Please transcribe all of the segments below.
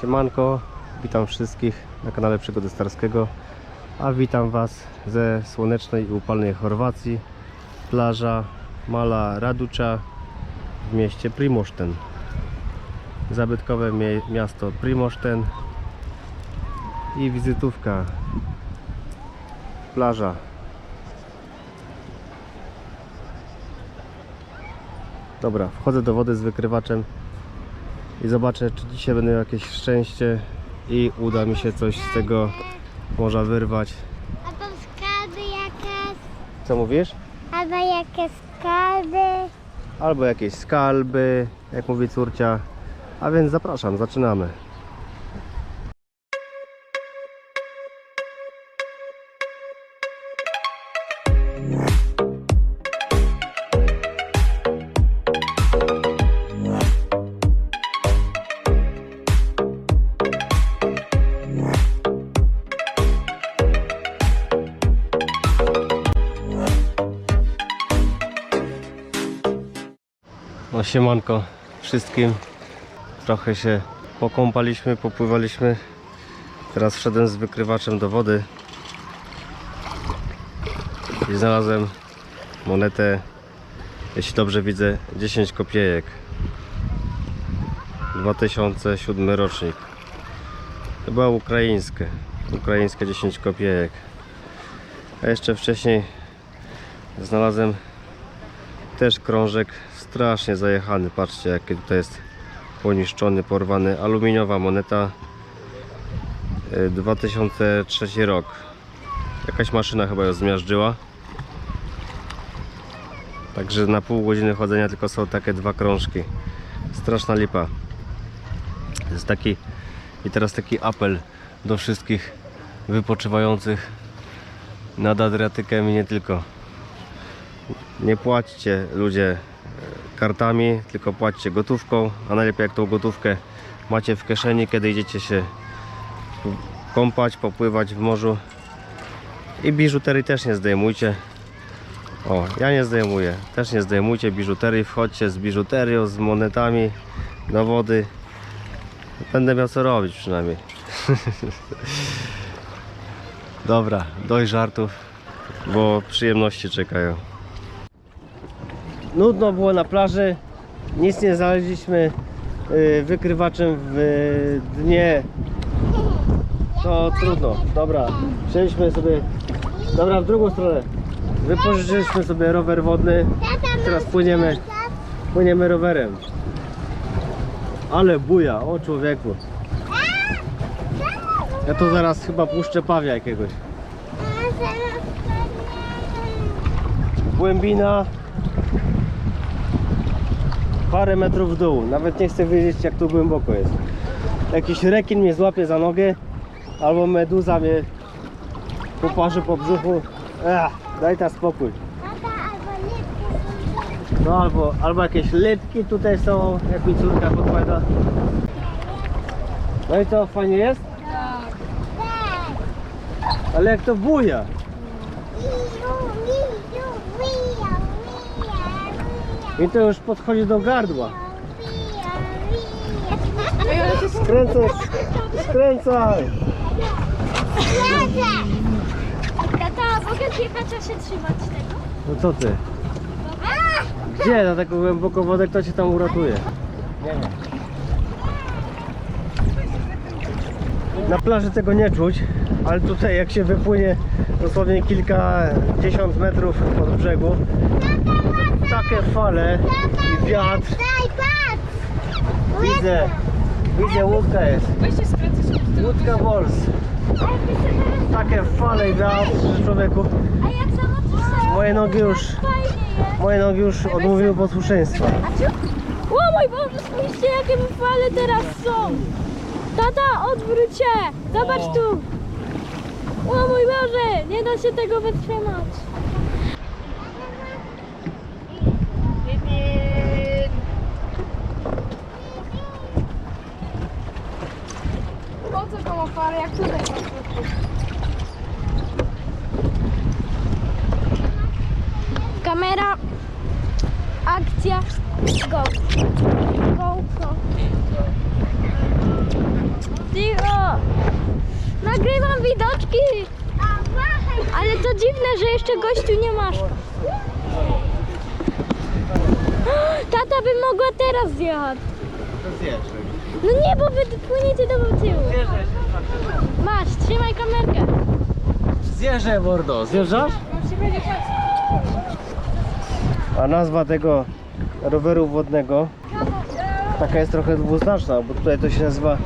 Siemanko, witam wszystkich na kanale Przygody Starskiego, a witam Was ze słonecznej i upalnej Chorwacji, plaża Mala Raducza w mieście Primoszten. Zabytkowe miasto Primoszten i wizytówka. Plaża. Dobra, wchodzę do wody z wykrywaczem i zobaczę, czy dzisiaj będę miał jakieś szczęście i uda mi się coś z tego morza wyrwać. A tam skarby jakieś, Co mówisz? albo jakieś skarby. Albo jakieś skalby, jak mówi córcia. A więc zapraszam, zaczynamy. No siemanko wszystkim. Trochę się pokąpaliśmy, popływaliśmy. Teraz wszedłem z wykrywaczem do wody. I znalazłem monetę, jeśli dobrze widzę, 10 kopiejek. 2007 rocznik. Chyba ukraińskie. Ukraińskie 10 kopiejek. A jeszcze wcześniej znalazłem też krążek strasznie zajechany. Patrzcie jaki tutaj jest poniszczony, porwany. Aluminiowa moneta y, 2003 rok. Jakaś maszyna chyba ją zmiażdżyła. Także na pół godziny chodzenia tylko są takie dwa krążki. Straszna lipa. Jest taki i teraz taki apel do wszystkich wypoczywających nad Adriatykiem i nie tylko. Nie płaćcie ludzie e, kartami, tylko płaćcie gotówką, a najlepiej jak tą gotówkę macie w kieszeni, kiedy idziecie się kąpać, popływać w morzu. I biżuterii też nie zdejmujcie. O, ja nie zdejmuję. Też nie zdejmujcie biżuterii, wchodźcie z biżuterią, z monetami do wody. Będę miał co robić przynajmniej. Dobra, dość żartów, bo przyjemności czekają. Nudno było na plaży, nic nie znaleźliśmy y, wykrywaczem w dnie. To trudno. Dobra, przejdźmy sobie. Dobra, w drugą stronę. Wypożyczyliśmy sobie rower wodny. Teraz płyniemy, płyniemy rowerem. Ale buja, o człowieku. Ja to zaraz chyba puszczę pawia jakiegoś. Głębina parę metrów w dół. Nawet nie chcę wiedzieć jak tu głęboko jest. Jakiś rekin mnie złapie za nogę albo meduza mnie poparzy po brzuchu. Ech, daj ta spokój. No albo, albo jakieś lytki tutaj są, jak mi córka podpowiada. No i co, fajnie jest? Ale jak to buja. I to już podchodzi do gardła. Skręcaj, skręcaj. Tata, mogę zjechać, a się trzymać tego? No co ty? Gdzie na taką głęboką wodę kto cię tam uratuje? Nie, nie. Na plaży tego nie czuć, ale tutaj jak się wypłynie dosłownie kilkadziesiąt metrów od brzegu, takie fale i wiatr, widzę, widzę łódka jest, łódka Wols, takie fale i wiatr, człowieku, moje nogi już, moje nogi już odmówiły posłuszeństwa. O mój Boże, spójrzcie jakie fale teraz są! Tata, odwróć się! Zobacz tu! O mój Boże, nie da się tego wytrzymać! Po co koło fale, jak tutaj Kamera, akcja, go. Go, go. Cicho! Nagrywam widoczki! Ale to dziwne, że jeszcze gościu nie masz. Tata by mogła teraz zjechać. No nie, bo wy płyniecie do tyłu. Masz, trzymaj kamerkę. Zjeżdżaj, mordo. Zjeżdżasz? A nazwa tego roweru wodnego taka jest trochę dwuznaczna, bo tutaj to się nazywa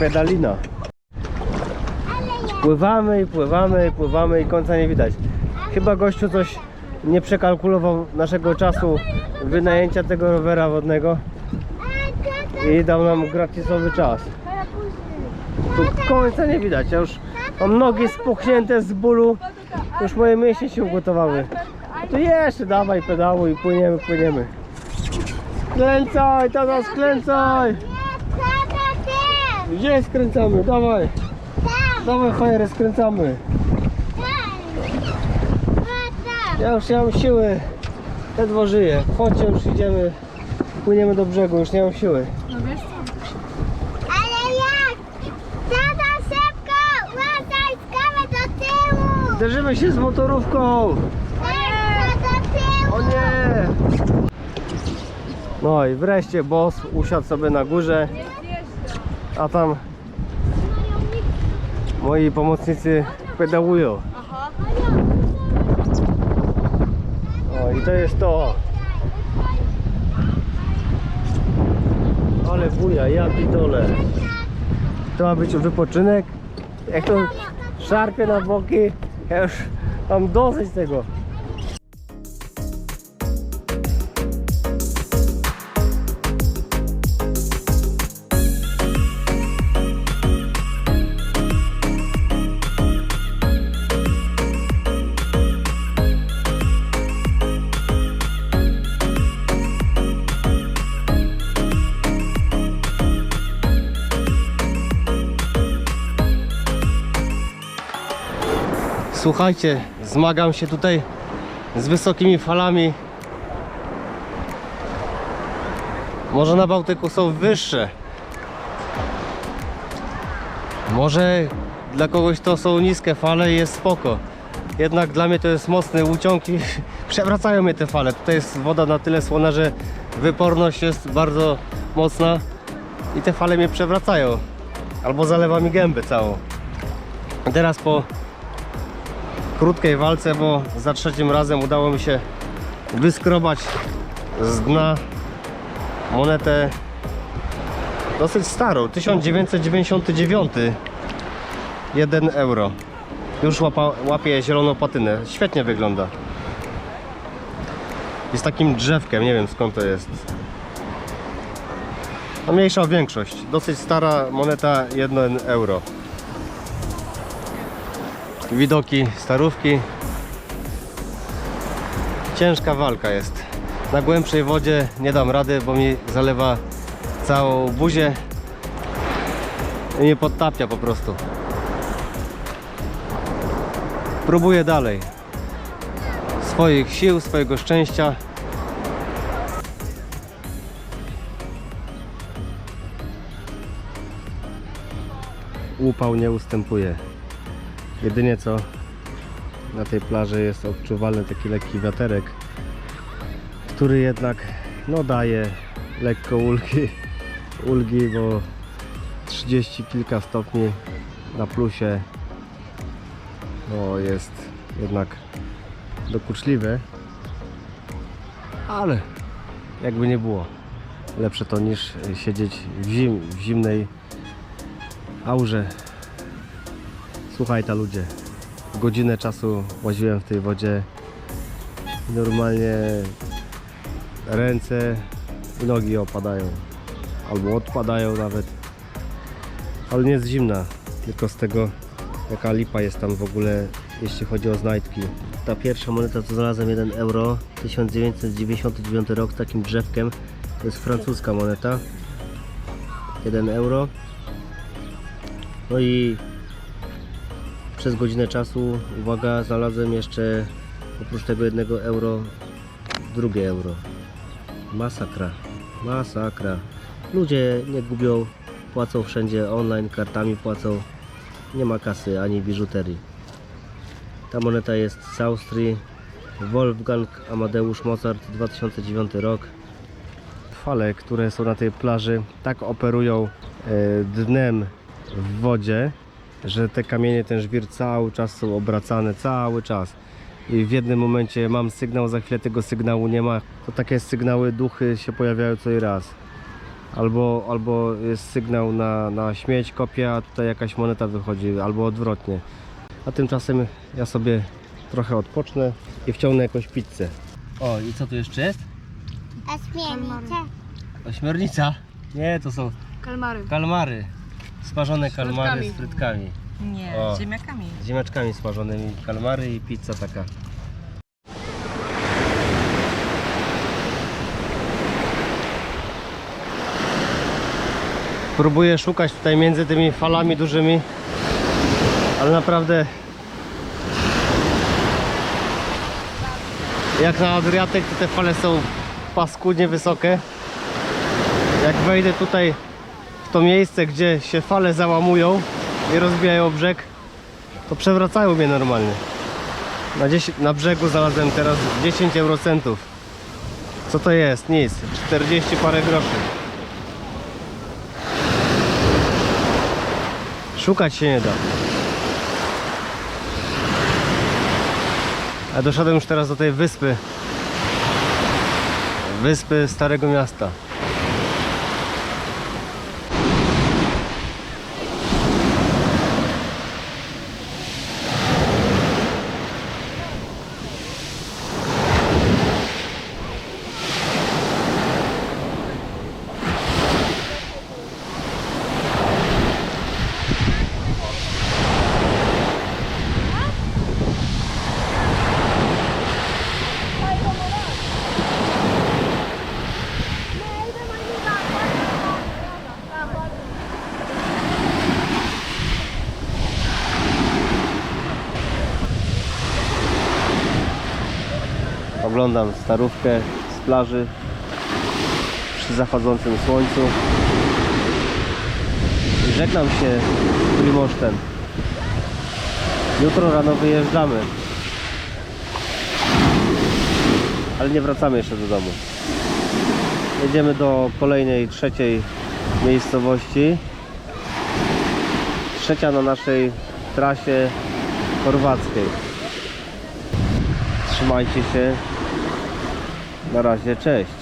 pedalina. Pływamy i pływamy i pływamy i końca nie widać. Chyba gościu coś nie przekalkulował naszego czasu wynajęcia tego rowera wodnego i dał nam gratisowy czas. Tu końca nie widać, ja już mam nogi spuchnięte z bólu, już moje mięśnie się ugotowały. Tu jeszcze dawaj pedałuj i płyniemy, płyniemy. Skręcaj, tata, skręcaj! Gdzie skręcamy? Dawaj! Dawaj fajerę, skręcamy. Ja już nie mam siły. Ledwo żyję. Chodźcie, już idziemy. Płyniemy do brzegu, już nie mam siły. Ale jak? Tata, szybko! Wracaj z kawy do tyłu! Zderzymy się z motorówką! Tak, do tyłu! O nie! No i wreszcie boss usiadł sobie na górze, a tam moi pomocnicy pedałują. O i to jest to. Ale buja, ja pitole. To ma być wypoczynek. Jak to szarpie na boki, ja już mam dosyć tego. Słuchajcie, zmagam się tutaj z wysokimi falami. Może na Bałtyku są wyższe. Może dla kogoś to są niskie fale i jest spoko. Jednak dla mnie to jest mocny uciąg i przewracają mnie te fale. Tutaj jest woda na tyle słona, że wyporność jest bardzo mocna i te fale mnie przewracają. Albo zalewa mi gębę całą. Teraz po krótkiej walce, bo za trzecim razem udało mi się wyskrobać z dna monetę dosyć starą, 1999 1 euro. Już łapa, łapie zieloną patynę, świetnie wygląda. Jest takim drzewkiem, nie wiem skąd to jest. No mniejsza większość, dosyć stara moneta 1 euro widoki starówki. Ciężka walka jest. Na głębszej wodzie nie dam rady, bo mi zalewa całą buzię i mnie podtapia po prostu. Próbuję dalej. Swoich sił, swojego szczęścia. Upał nie ustępuje. Jedynie co na tej plaży jest odczuwalny taki lekki wiaterek, który jednak no daje lekko ulgi, ulgi bo 30 kilka stopni na plusie no jest jednak dokuczliwe, ale jakby nie było lepsze to niż siedzieć w, zim, w zimnej aurze Słuchaj ta ludzie, godzinę czasu łaziłem w tej wodzie. Normalnie ręce i nogi opadają. Albo odpadają nawet. Ale nie jest zimna tylko z tego jaka lipa jest tam w ogóle jeśli chodzi o znajdki. Ta pierwsza moneta co znalazłem 1 euro 1999 rok z takim drzewkiem. To jest francuska moneta. 1 euro. No i przez godzinę czasu, uwaga, znalazłem jeszcze oprócz tego jednego euro drugie euro. Masakra, masakra. Ludzie nie gubią Płacą wszędzie online, kartami płacą. Nie ma kasy ani biżuterii. Ta moneta jest z Austrii. Wolfgang Amadeusz Mozart, 2009 rok. Fale, które są na tej plaży, tak operują e, dnem w wodzie, że te kamienie, ten żwir cały czas są obracane, cały czas. I w jednym momencie mam sygnał, za chwilę tego sygnału nie ma. To takie sygnały, duchy się pojawiają co i raz. Albo, albo jest sygnał na, na śmieć, kopia, a tutaj jakaś moneta wychodzi, albo odwrotnie. A tymczasem ja sobie trochę odpocznę i wciągnę jakąś pizzę. O, i co tu jeszcze jest? A śmienice? Ośmiornica? Nie, to są Kalmary. kalmary. Smażone kalmary z frytkami. Nie, O. z ziemniakami. Z ziemniaczkami smażonymi, kalmary i pizza taka. Próbuję szukać tutaj między tymi falami dużymi, ale naprawdę jak na Adriatyk to te fale są paskudnie wysokie. Jak wejdę tutaj to miejsce, gdzie się fale załamują i rozbijają brzeg, to przewracają mnie normalnie. Na, 10, na brzegu znalazłem teraz 10 eurocentów. Co to jest? Nic. 40 parę groszy. Szukać się nie da. A doszedłem już teraz do tej wyspy. Wyspy Starego Miasta. Oglądam starówkę z plaży przy zachodzącym słońcu. Żegnam się z Primosztem. Jutro rano wyjeżdżamy. Ale nie wracamy jeszcze do domu. Jedziemy do kolejnej, trzeciej miejscowości. Trzecia na naszej trasie chorwackiej. Trzymajcie się. Na razie, cześć.